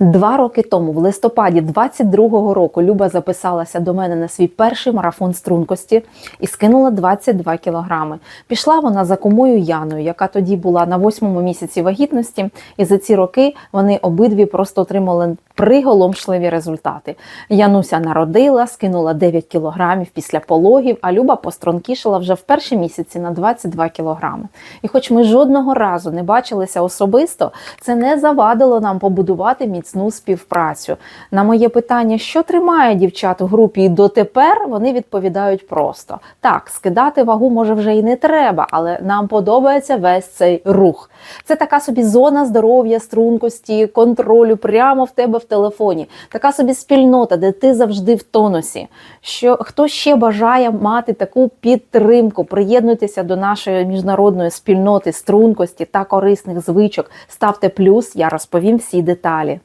Два роки тому, в листопаді 22-го року, Люба записалася до мене на свій перший марафон стрункості і скинула 22 кілограми. Пішла вона за кумою Яною, яка тоді була на восьмому місяці вагітності, і за ці роки вони обидві просто отримали приголомшливі результати. Януся народила, скинула 9 кілограмів після пологів, а Люба постронкішала вже в перші місяці на 22 кілограми. І хоч ми жодного разу не бачилися особисто, це не завадило нам побудувати міцну співпрацю. На моє питання, що тримає дівчат у групі, і дотепер вони відповідають просто: так, скидати вагу може вже і не треба, але нам подобається весь цей рух. Це така собі зона здоров'я, стрункості, контролю прямо в тебе в телефоні. Така собі спільнота, де ти завжди в тонусі. Що хто ще бажає мати таку підтримку, приєднуйтеся до нашої міжнародної спільноти стрункості та корисних звичок. Ставте плюс, я розповім всі деталі.